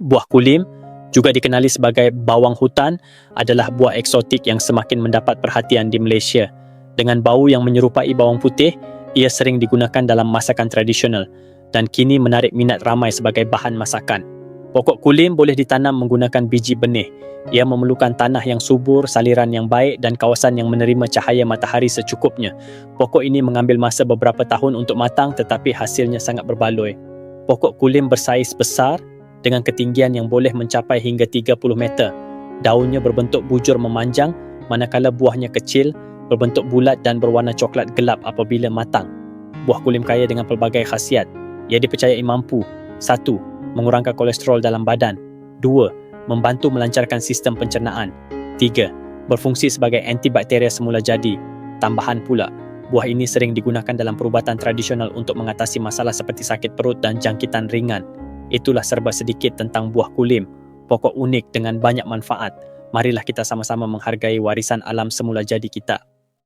Buah kulim, juga dikenali sebagai bawang hutan, adalah buah eksotik yang semakin mendapat perhatian di Malaysia. Dengan bau yang menyerupai bawang putih, ia sering digunakan dalam masakan tradisional dan kini menarik minat ramai sebagai bahan masakan. Pokok kulim boleh ditanam menggunakan biji benih. Ia memerlukan tanah yang subur, saliran yang baik dan kawasan yang menerima cahaya matahari secukupnya. Pokok ini mengambil masa beberapa tahun untuk matang tetapi hasilnya sangat berbaloi. Pokok kulim bersaiz besar dengan ketinggian yang boleh mencapai hingga 30 meter. Daunnya berbentuk bujur memanjang manakala buahnya kecil, berbentuk bulat dan berwarna coklat gelap apabila matang. Buah kulim kaya dengan pelbagai khasiat. Ia dipercayai mampu satu, Mengurangkan kolesterol dalam badan dua, Membantu melancarkan sistem pencernaan tiga, Berfungsi sebagai antibakteria semula jadi Tambahan pula, buah ini sering digunakan dalam perubatan tradisional untuk mengatasi masalah seperti sakit perut dan jangkitan ringan. Itulah serba sedikit tentang buah kulim, pokok unik dengan banyak manfaat. Marilah kita sama-sama menghargai warisan alam semula jadi kita.